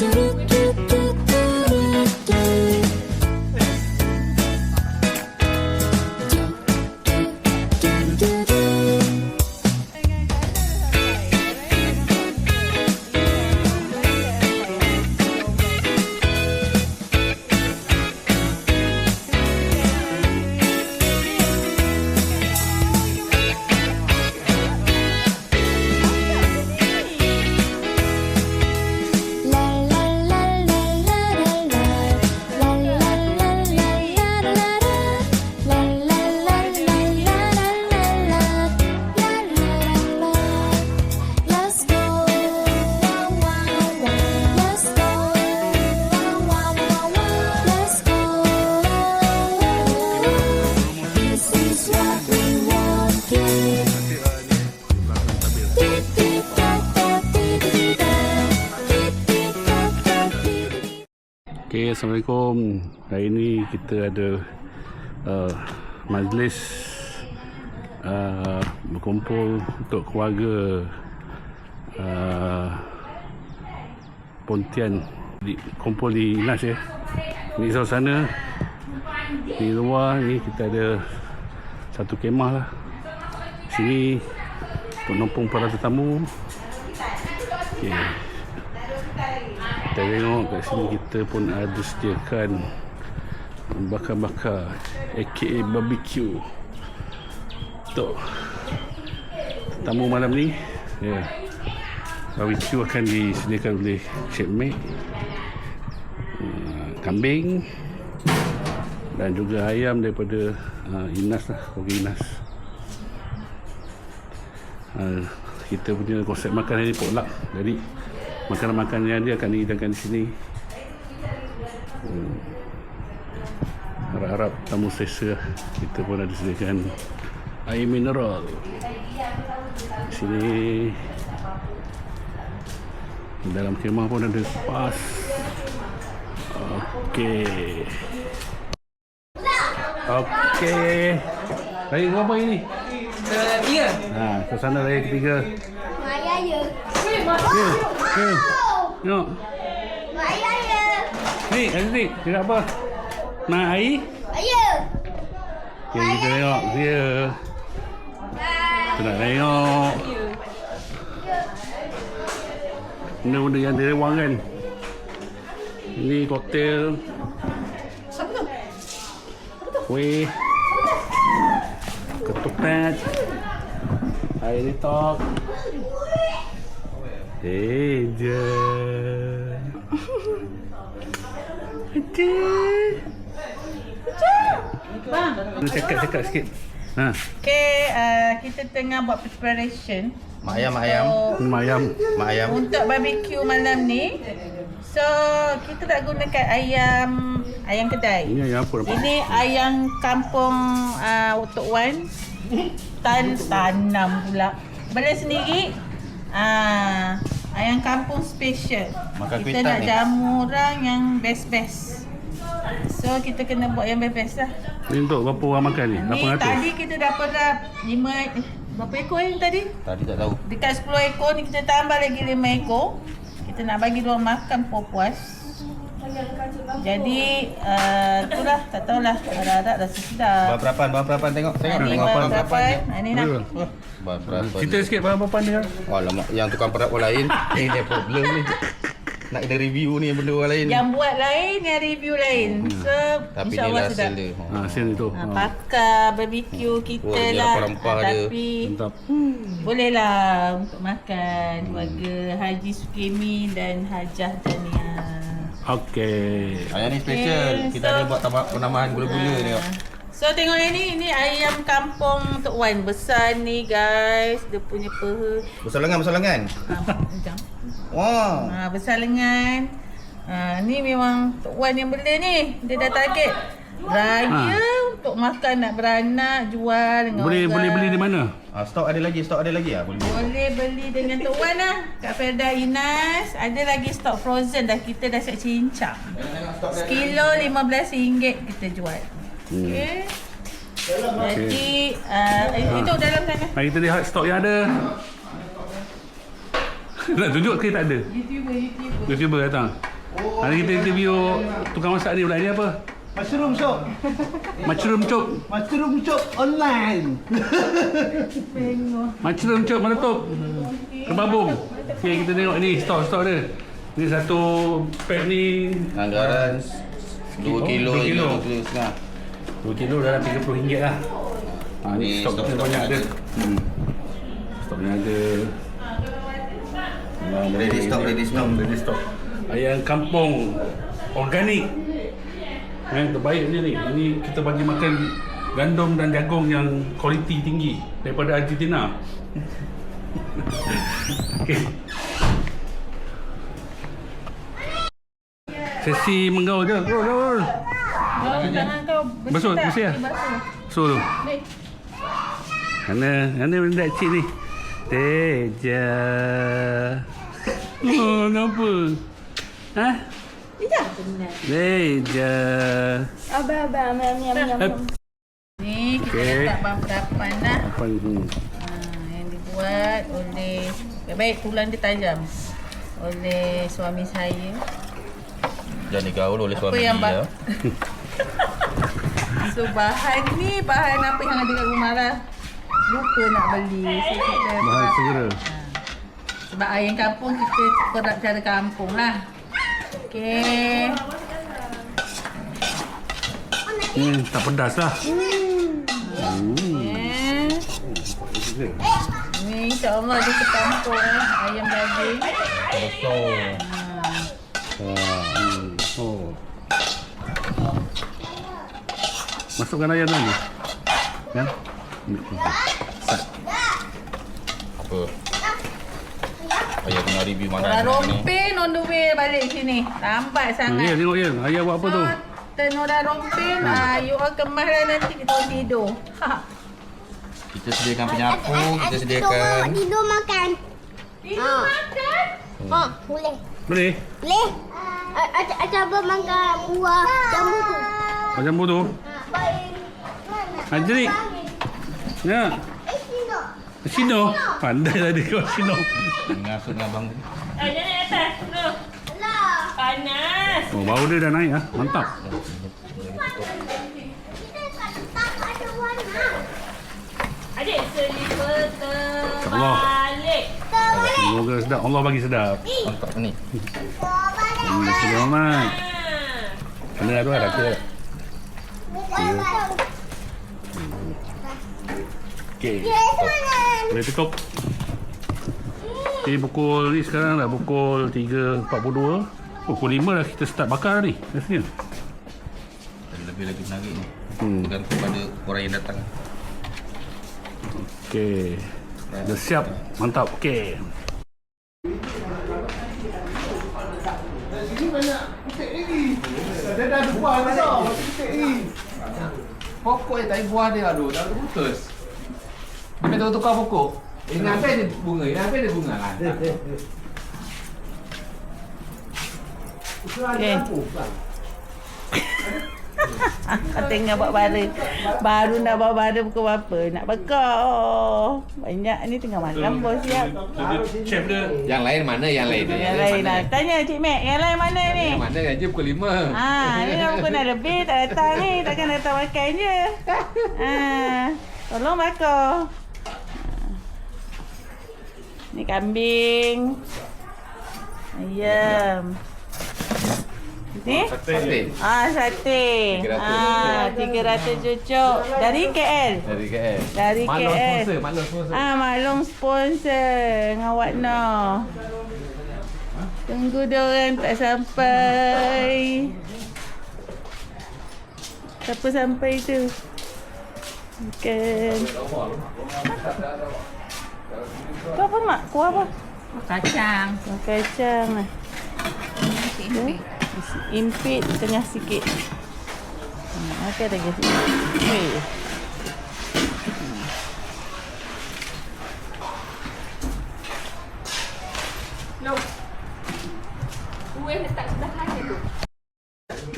do, do, do. Assalamualaikum. Hari ini kita ada uh, majlis uh, berkumpul untuk keluarga uh, Pontian di, kumpul di Inas ya. Ini suasana di luar ni kita ada satu kemah lah. Sini penumpang para tetamu. Okay. Kita tengok kat sini kita pun ada sediakan bakar-bakar aka barbecue. Untuk tamu malam ni ya. Yeah. barbecue akan disediakan oleh Cik Mek uh, kambing dan juga ayam daripada uh, Inas lah keluarga Inas. Uh, kita punya konsep makan hari ni potluck. Jadi makanan-makanan yang dia akan dihidangkan di sini hmm. harap-harap tamu selesa kita pun ada sediakan air mineral di sini dalam kemah pun ada pas okey okey raya berapa ini? Tiga. Ha, suasana raya ketiga. Maya ya. Ya, ya. Tengok. Maya ya. Ni, Aziz, cakap apa? Nak air? Maya. Okay, kita tengok dia. Kita nak tengok. Benda-benda yang dia rewang kan. Ini koktel. Kuih. Ketupat. Air letok. Eh, je. Bang. Cakap-cakap sikit. Ha, Okay, uh, kita tengah buat preparation Mak ayam, mak ayam. untuk, minum ayam. Mak ayam. untuk barbecue malam ni. So, kita tak gunakan ayam ayam kedai. Ini ayam apa? nampak? Ini ayam kampung uh, Tok Wan. Tan tanam pula. Beli sendiri. Ah, ayam kampung special. Makan kita nak ni. jamu orang yang best-best. So kita kena buat yang best-best lah. Ini untuk berapa orang makan ni? Ni 800? tadi kita dapat dah 5 eh, berapa ekor yang tadi? Tadi tak tahu. Dekat 10 ekor ni kita tambah lagi 5 ekor. Kita nak bagi dia orang makan puas-puas. Jadi uh, itulah tak tahulah harap-harap rasa sedap. Bahan perapan, bahan perapan tengok. Tengok. Ni Tengok bahan bahan berapa perapan. eh? Ha, ni nak. Oh, Bahan perapan. Cerita sikit bahan papan dia. Alamak, yang tukang perap orang lain. Ini dia problem ni. Nak kena review ni benda orang lain. Yang buat lain, yang review lain. So, Tapi ni insyaAllah lah sedap. hasil dia. Ha, sen itu. Ha, Ha. pakar barbecue kita Oh, dia lah. rempah-rempah Ha, dia. Tapi Mantap. boleh lah untuk makan keluarga Haji Sukemi dan Hajah Dania. Okey. Ayam ni special. Okay, Kita so- ada buat tambah penambahan gula-gula ni. Ah. So tengok yang ni, ni ayam kampung Tok Wan. Besar ni guys. Dia punya peha. Besar lengan, besar lengan. Ha. Wah. Ha, besar lengan. Ha, ni memang Tok Wan yang bela ni. Dia dah target. Raya untuk makan nak beranak, jual dengan Boleh orang. boleh beli di mana? Ah, stok ada lagi, stok ada lagi ah. Boleh. Boleh beli dengan Tok Wan lah. Kat Felda Inas. Ada lagi stok frozen dah. Kita dah siap cincang. Sekilo RM15 kita jual. Hmm. Okay. Jadi uh, itu dalam sana. Mari kita lihat stok yang ada. Nak tunjuk ke tak ada? YouTuber, YouTuber. YouTuber datang. Hari kita interview tukang masak ni pula. Ini apa? Mushroom shop. Mushroom chop. Mushroom shop online. Tengok. Mushroom chop mana tu? Kebabung. Okey, kita tengok ni stok-stok dia. Ni satu pack ni Anggaran 2 kilo, dua kilo. 2 kilo setengah. 2 kilo dalam RM30 lah. Ha, ni stok kita stok-stok banyak ada. ada. Hmm. Stoknya ada. Memang Ready stock, ready stock. Ready stock. Ayam kampung organik. Eh, terbaik dia ni. Ini kita bagi makan gandum dan jagung yang kualiti tinggi daripada Argentina. Okey. Sesi menggaul je. Roll, roll. Oh, tangan kau bersih Basuh, lah. Ni Basuh. Tu. Mana mana benda cik ni? Teja. Oh, kenapa? Ha? Leja. Abang, abang, miam, miam, miam. Eh, Ni kita Okey. letak bahan-bahan lah. apa ni? Ha, yang dibuat oleh baik, baik tulang dia tajam. Oleh suami saya. Jangan digaul oleh Apa suami yang dia. ba- So bahan ni bahan apa yang ada kat rumah lah. Lupa nak beli. So, kita Bahan segera. Sebab ayam kampung kita perap cara kampung lah. Okey. Hmm, tak pedas lah. Hmm. Eh. Ni insyaAllah dia sekampung eh. Ayam daging. Kosong. Hmm. Oh. Masukkan ayam lagi. Ya. Apa? Ayah kena review mana Orang ni. rompin on the way balik sini. Lambat Ya, sangat. tengok ya. Ayah buat apa tu? Turn orang rompin. Ah, you all kemas lah nanti kita orang tidur. Ha. Kita sediakan penyapu, kita sediakan tidur makan. Tidur makan. Ha, boleh. Boleh? Boleh. A- Ada ada apa makan buah jambu tu? Macam bu tu? Anjali. Ya. Eh, sini. Sino. Pandai tadi kau Sino. Ngasut dengan abang tadi. Eh, jangan naik atas. No. Alah. Panas. Oh, bau dia dah naik ah. Mantap. Kita tak ada warna. Adik, selipar Allah. terbalik. Terbalik. Semoga sedap. Allah bagi sedap. Mantap ni. Terbalik. Hmm, Terima kasih Muhammad. Ah. Mana ada ada ke? Terbalik. Okey. Boleh tutup. Okay, pukul ni sekarang dah pukul 3.42. Pukul 5 dah kita start bakar ni. Rasanya. Lebih lagi menarik ni. Hmm. Tergantung pada orang yang datang. Okey. Dah siap. Mantap. Okey. Sini banyak kutik lagi. Dia dah ada buah besar. Kutik lagi. Pokok yang tak ada buah dia aduh, dah putus. Dia tahu tukar pokok. Ini apa ada bunga? Ini apa ada bunga kan? Okey. Ah, tengah buat bara. Baru nak buat bara pukul berapa? Nak bekal. Banyak ni tengah malam bos siap. Chef dia. Yang lain mana yang lain? Yang lain lah. Tanya Cik Mek, yang lain mana ni? Yang mana gaji pukul 5. Ah, ni dah pukul dah lebih tak datang ni. Takkan datang makan je. Ah, tolong bakar. Ni kambing. Ayam. Ni? Sate. Ah, sate. 300 Ah, 300 cucuk. Dari KL. Dari KL. Dari Maklum KL. sponsor, maklum sponsor. Ah, maklum sponsor dengan Wak Noh. Tunggu dia orang tak sampai. Siapa sampai tu? Bukan. Kau apa mak? Kuah apa? Kacang. Kuah kacang lah. Impit. Impit tengah sikit. Hmm. Kuih letak sebelah kanan tu.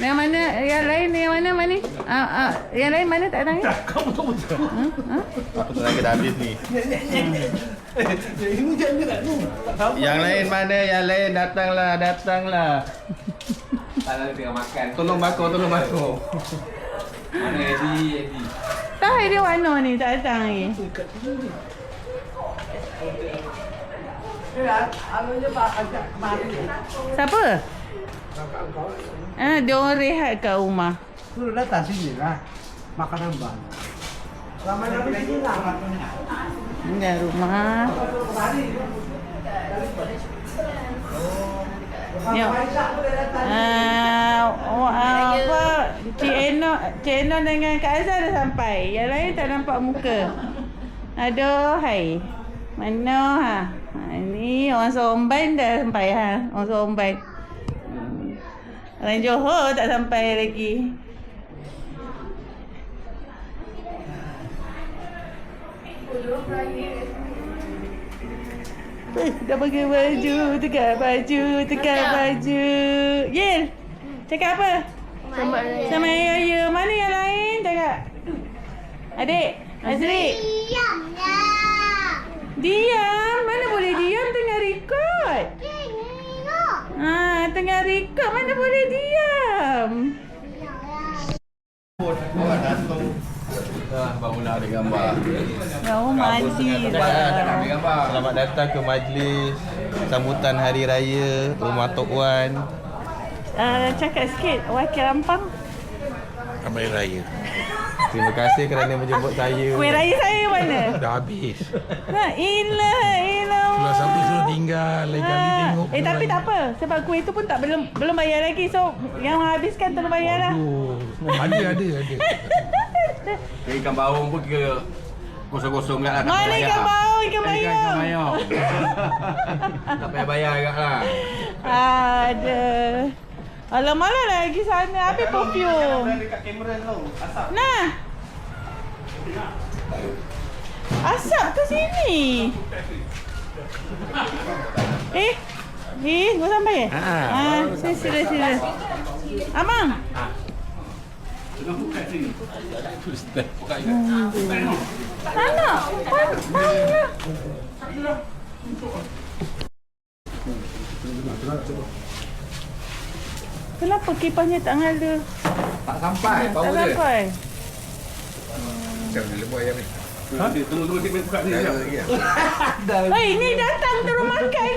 Yang mana? Yang lain yang mana mana? Ah, ah, yang lain mana tak datang ni? Apa tu lagi dah habis ni? Ini jangan nak ni. Yang lain mana? Yang lain datanglah, datanglah. Tak ada tengah makan. Tolong bakar, tolong bakar. Mana Eddie? Eddie. Tak dia warna ni tak datang lagi. Siapa? Ah, dia orang rehat kat rumah. Suruh datang sini lah. Makan hambang. Lama nak sini lah. Ini rumah. Ah, oh, ah, apa? Cik Eno, Cik Eno dengan Kak Azhar dah sampai. Yang lain tak nampak muka. Aduh, hai. Mana ha? ha ini orang Somban dah sampai ha. Orang. Hmm. Orang Johor tak sampai lagi. Eh, dah pakai baju, tegak baju, tegak baju. Yel, Cakap apa? Raya. Sama Hari Raya. Mana yang lain? Cakap. Adik. Azri. Diam lah. Diam. Mana boleh diam tengah record. Tengok. Ha, tengah record mana boleh diam. Ah, barulah ada gambar. Ambil dah. gambar. Selamat datang ke majlis sambutan Hari Raya Rumah Tok Wan. Uh, cakap sikit. Wakil Rampang. Ramai Raya. Terima kasih kerana menjemput saya. Kuih raya saya mana? Dah habis. La ilah ilah. Keluar sampai suruh tinggal. Lain kali tengok. Eh tapi tak apa sebab kuih tu pun tak belum belum bayar lagi so yang habiskan tolong bayar lah. Aduh. Ada, ada, ada. Dia ikan baung pun kira kosong-kosong kat lah. Mana payah ikan bayar. bau ikan. Ikan bayam. tak payah bayar agak lah. Ada. Alah malah lagi sana habis perfume. Dekat kamera tu. Asap. Nah. Asap ke sini? Eh, eh, kau sampai eh? Ha, Ah, sila sila sila. Abang. Tak Kenapa kipasnya tak ngala? Tak sampai Tak power dia. sampai. Macam mana buat ayam ni? Hei, ni datang terus makan.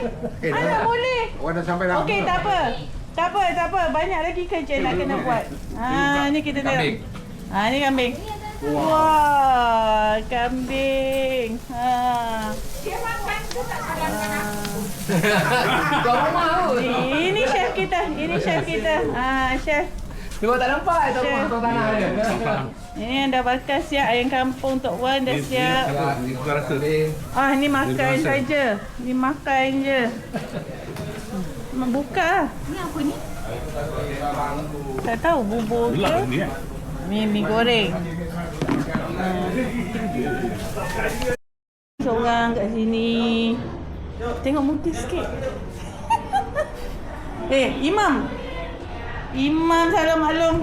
Mana boleh? Orang dah sampai dah. Okey, tak apa. Tak apa, tak apa. Banyak lagi kerja nak kena buat. Ha, ni kita tengok. Kambing. Ha, ni kambing. Wah, kambing. Ha. Kau rumah tu. Ini chef kita. Ini chef kita. Ha, chef. Tengok tak nampak tak Chef. apa kau tanah dia. Ini yang dah bakar siap ayam kampung Tok Wan dah siap. Rasa? Ah, ni makan saja. Ni makan je. Hmm, Buka lah. Ni apa ni? Tak tahu bubur ke? Ni kan? Mi mi goreng. Ah. Seorang kat sini. Tengok muka sikit. eh, Imam. Imam salam maklum.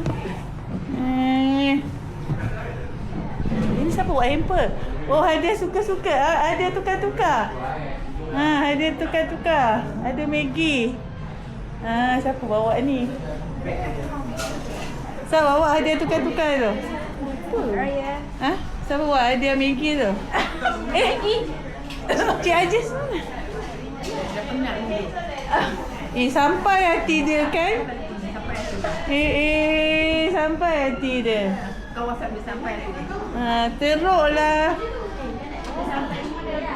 Eh. Ini siapa buat hamper? Oh, hadiah suka-suka. Ah, hadiah tukar-tukar. Ha, hadiah tukar-tukar. Ada Maggi. Ha, siapa bawa ni? Siapa bawa hadiah tukar-tukar tu? Raya. Ha? Siapa bawa hadiah Maggi tu? eh, Cik Ajis? Eh, sampai hati dia kan? Eh, eh, sampai hati dia. Kau WhatsApp dia sampai lagi. Ha, teruk lah.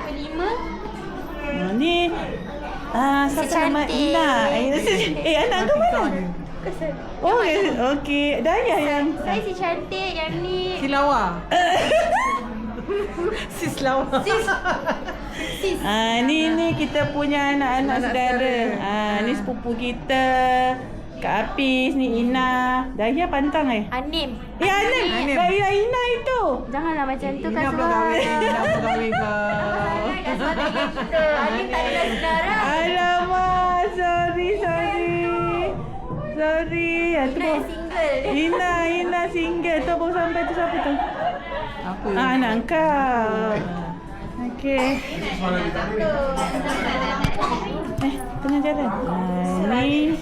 Kelima. Ha, ni Ah, siapa nama Secantik. Ina? Eh, eh anak kau mana? Oh, eh, okey. Dayah yang Saya si cantik yang ni. Silawa. Sis lawa. Sis. Sis. Ah, ni ni kita punya anak-anak saudara. Ah, ni sepupu kita. Kak Apis, ni Ina. Daya pantang eh. Anim. Eh, Anan. Daya Ina itu. Janganlah macam tu kan Subhanallah. pegawai kau. Dah saudara kita. Anim tak ada saudara. Alamak, sorry, sorry. Sorry. Baru- single. Ina, Ina single. Tu baru sampai tu siapa tu? Apa? Ah, anak kau. Okey. Eh, tengah jalan. Ah, ni.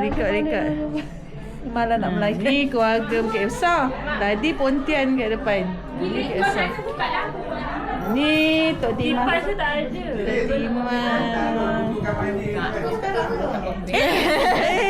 Yang rekod-rekod. Malah nak Melayu. Ni keluarga Bukit Besar. Tadi Pontian kat depan. Ni Bukit Besar. Ni Tok Timah. Kipas tu tak ada. Tok Timah. Eh,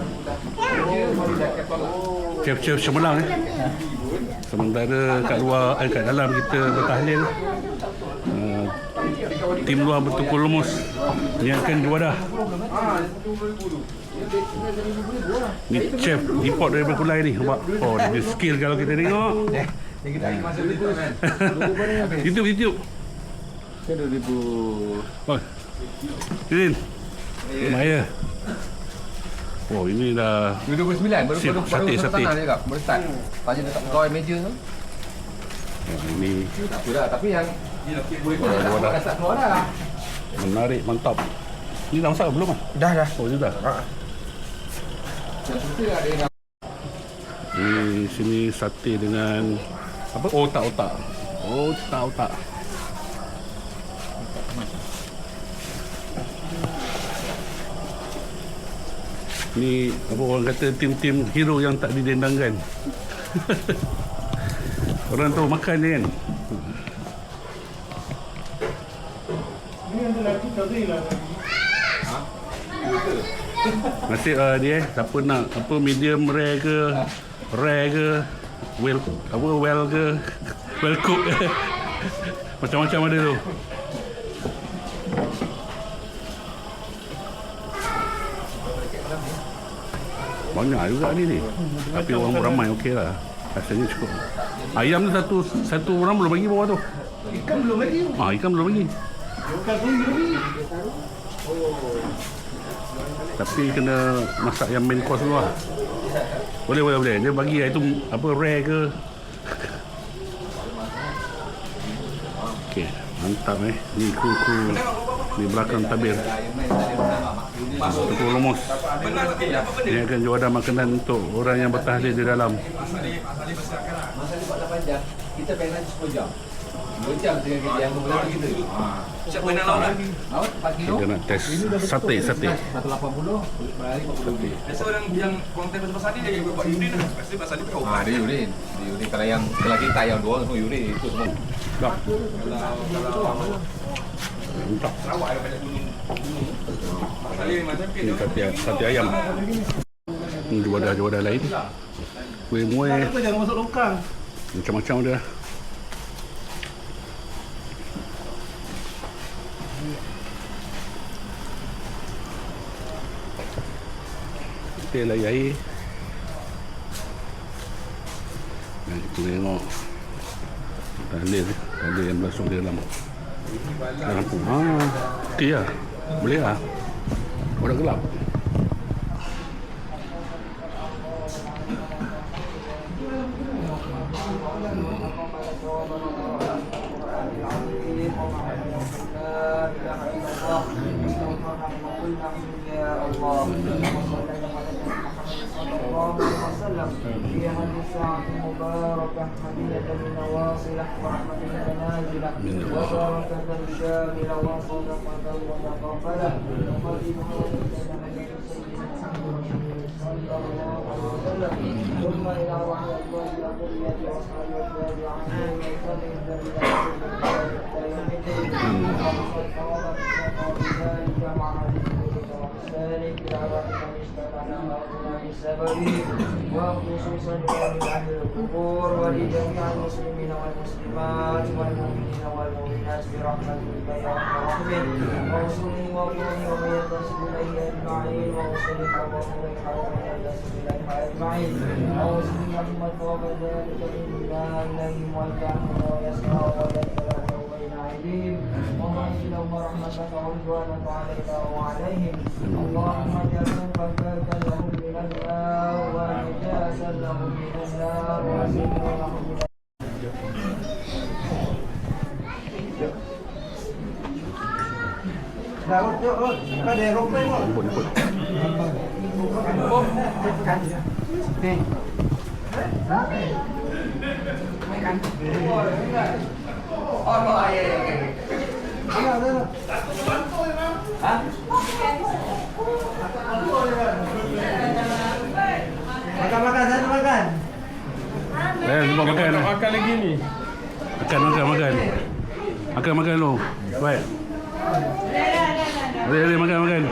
Chef-chef cemerlang eh. Sementara kat luar eh, kat dalam kita bertahlil. Uh, tim luar bertukar lumus niatkan juara. Ni chef import daripada Kulai ni nampak. Oh dia skill kalau kita tengok. YouTube YouTube. 2000 Oh. Izin. Maya. Oh ini dah 2029 baru Sip, baru sate, baru sate. tangan dia kak. Baru start. Tanya dekat pegawai meja tu. oh, ini Tak apa dah, tapi yang boleh Oh, dah, dah start keluar dah. menarik mantap. Ni dah masak belum ah? Dah dah. Oh sudah. Yang kita ada yang Di sini sate dengan apa? Otak-otak. Otak-otak. Ni apa orang kata tim-tim hero yang tak didendangkan. orang tu makan je kan. Nasib uh, dia eh, siapa nak apa medium rare ke rare ke well apa well ke well cook macam-macam ada tu. Banyak juga ni ni. Tapi orang ramai okey lah. Rasanya cukup. Ayam tu satu satu orang belum bagi bawah tu. Ikan belum lagi. Ah ikan belum bagi. Ikan belum lagi. Tapi kena masak yang main course dulu lah. Boleh, boleh, boleh. Dia bagi itu apa rare ke. Okey, mantap eh. Ni kru-kru di belakang tabir. Tukul lumus. Ini akan jual makanan untuk orang yang bertahlil di dalam. Masa dia buat 8 jam, kita pengen nanti 10 jam. 2 jam dengan kerja yang berlaku kita. Siapa yang lawan? Lawan 4 kilo. Kita nak test sate, sate. 180, berlari 40 lebih. Biasa orang yang konten pasal ni dia buat urin lah. Pasti pasal ni pakai Ha, dia urin. Dia urin. Kalau yang kalau kita yang dua orang semua urin itu semua. Tak. Kalau Ini sate, sate ayam. Ini juadah-juadah lain. Kuih muih. Jangan masuk longkang. Macam-macam dia. Kita lagi air. Dan kita tengok tahlil tahlil yang masuk di dalam dalam. Ha, okey lah. Boleh lah. Dah gelap. ثم إلى رحمة الله وذرية أصحاب الكتاب وعن المرسلين فبلا حول ولا قوة إلا بالله ذلك مع حديث السالك لعرفنا وخصوصا من أهل القبور ولجميع المسلمين والمسلمات والمؤمنين والمؤمنات برحمته يا رحمه ورسوله وقومه ومن يتصل اليه اجمعين ورسلك وقومك ومن يتصل اليها اجمعين ورسول محمد وكذلك الايمان اليهم والكافر ويسمع ويتبع الرجيم ومنزلا ورحمة ورضوانا علينا وعليهم اللهم اجعلهم فرجاك لهم من النار ونجاسا لهم من النار وزدنا لهم من Rồi, rồi, rồi, cái đề rút đấy rồi. Quần, quần. Cắn. Đi. Đó. Mấy cắn. Đúng rồi, đúng rồi. Oh, kan ada. Ampun, ampun. Ni. Ada, ada, ada. Makan, makan, sana makan. Eh, lupa makan. Makan lagi ni. Makan, makan, makan. Makan, makan lu. Baik. Boleh, boleh, makan, makan.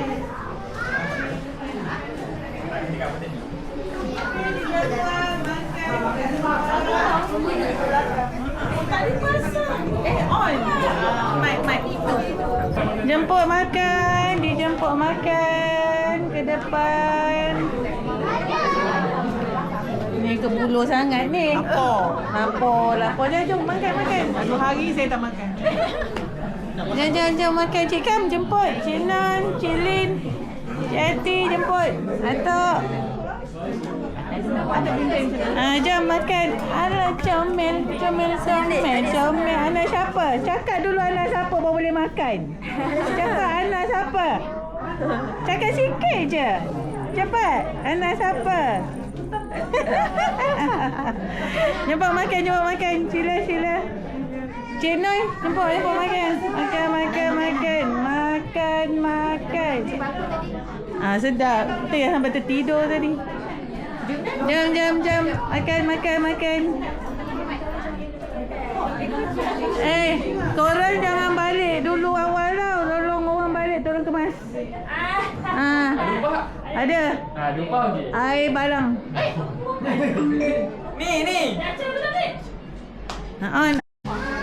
Jemput makan, dijemput makan ke depan. Ni kebulu sangat ni. Lapor. Lapor, lapor. Jom, jom makan, makan. Satu hari saya tak makan. Jom, jom, jom makan. Cik Kam jemput. Cik Non, Cik Lin, Cik Ati jemput. Atok. Ah, jom makan. Alah, comel. Comel, comel, comel. Anak siapa? Cakap dulu anak siapa baru boleh makan. Cakap anak siapa? Cakap sikit je. Cepat. Anak siapa? jemput makan, jemput makan. Sila, sila. Cik Noi, jemput, jemput makan. Makan, makan, makan. Makan, makan. Ah, sedap. Tu yang sampai tertidur tadi. Jom, jom, jom. Makan, makan, makan. Eh, korang jangan balik dulu awal tau. Tolong orang balik, tolong kemas. Ah. Ada. Ah, lupa okey. Air balang. Ni, ni. Ha, on.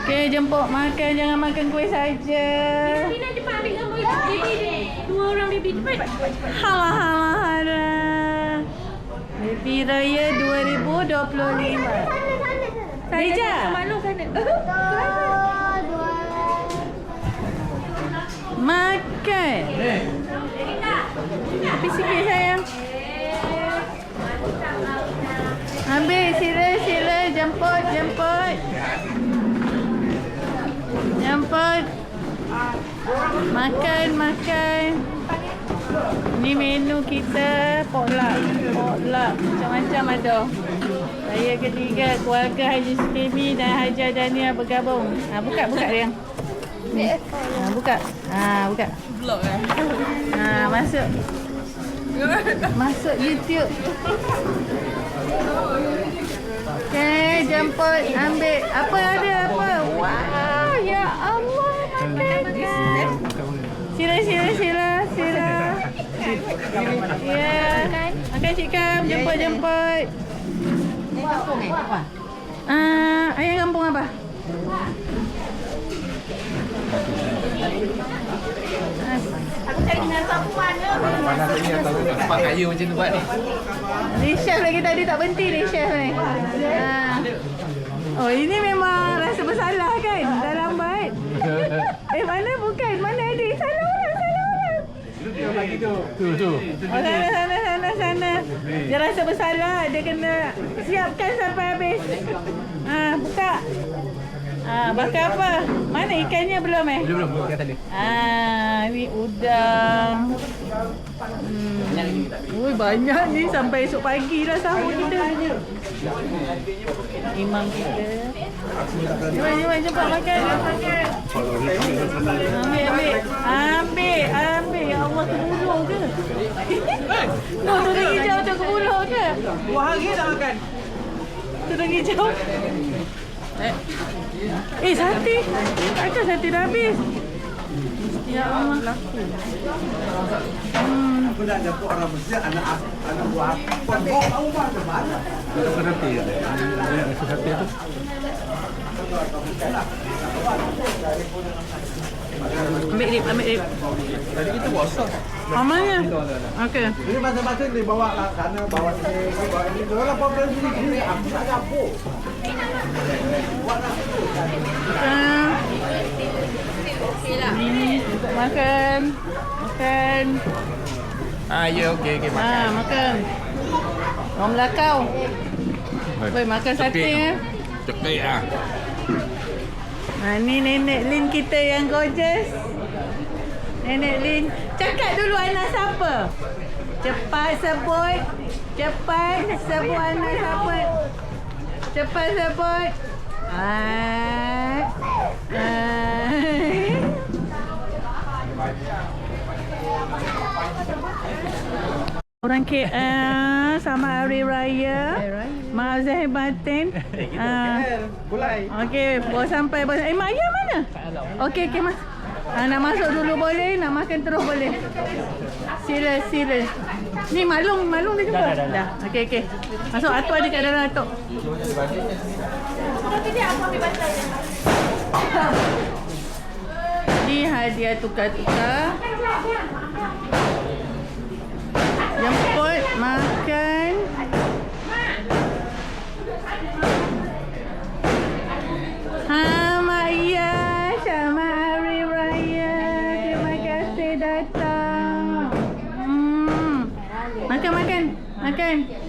Okay, jemput makan. Jangan makan kuih saja. Tina cepat ambil gambar baby ni. Dua orang baby cepat. Hala, hala, hala. Baby Raya 2025. Rija. Mana sana? Makan. Tapi sikit sayang. Ambil sila sila jemput jemput. Jemput. Makan makan. Ni menu kita potluck. Potluck macam-macam ada. Saya ketiga keluarga Haji Sukemi dan Haji Dania bergabung. Ha, buka buka dia. Ha, buka. Ha, buka. Vlog eh. Ha, masuk. Masuk YouTube. Okay, jemput, ambil. Apa ada apa? Wow, ya Allah. Sila, sila, sila. Ya. Makan Cik Kam, jemput, jemput. Ah, ayam kampung apa? Aku cari dengan sapu mana? Panas ni atau tempat kaya macam tu buat ni. Ni chef lagi tadi tak berhenti ni chef ni. Ha. Oh ini memang rasa bersalah kan? Dah lambat. eh mana bukan? Tu, tu. Oh sana, sana, sana, sana. Dia rasa bersalah. Dia kena siapkan sampai habis. Ha, buka. Ah, bakar apa? Mana ikannya belum eh? Belum belum kat tadi. Ah, ni udang. Hmm. Ui, banyak ni sampai esok pagi lah sahur kita. Imam kita. Jom, jom, cepat makan. makan. Ambil, ambil. Ambil, ambil. Ya Allah, kebuluh ke? No, tudung hijau tu kebuluh ke? Dua hari tak makan. Tudung hijau. Eh, sate. Takkan sate dah habis? Ya Allah. Hmm. Aku dah jemput orang Mesir, anak anak buah aku. Kau tahu macam mana? Rasa sate kan? Dia rasa sate tu. Ambil dip, ambil dip. Tadi kita buat sos. Amalnya. Okey. Jadi masing-masing dibawa lah sana, bawa sini, bawa ini. Kalau problem sini, aku tak campur. Makan. Ini untuk makan. Makan. Ah, ya okey okey Ha, makan. makan. Orang Melakau. Boleh makan sate ya. Cekik ah. Ha, ni nenek Lin kita yang gorgeous. Nenek Lin. Cakap dulu anak siapa? Cepat sebut. Cepat sebut anak siapa. Cepat sebut. Ah. Ah. Orang KL sama hari raya. Maaf Zahir batin. Ah. Bulai. Okey, bawa sampai bawa Eh, mak ayah mana? Okey, okey, mas. Ah, nak masuk dulu boleh, nak makan terus boleh. Sila, sila. Ni malung, malung dah jumpa? Dah, dah. Okey, okey. Masuk, Atuk ada kat dalam Atuk. Ni hadiah tukar-tukar. Jemput, makan. Ha, Mak Iya, sama Hari Raya. Terima kasih datang. Hmm. Makan, makan. Makan.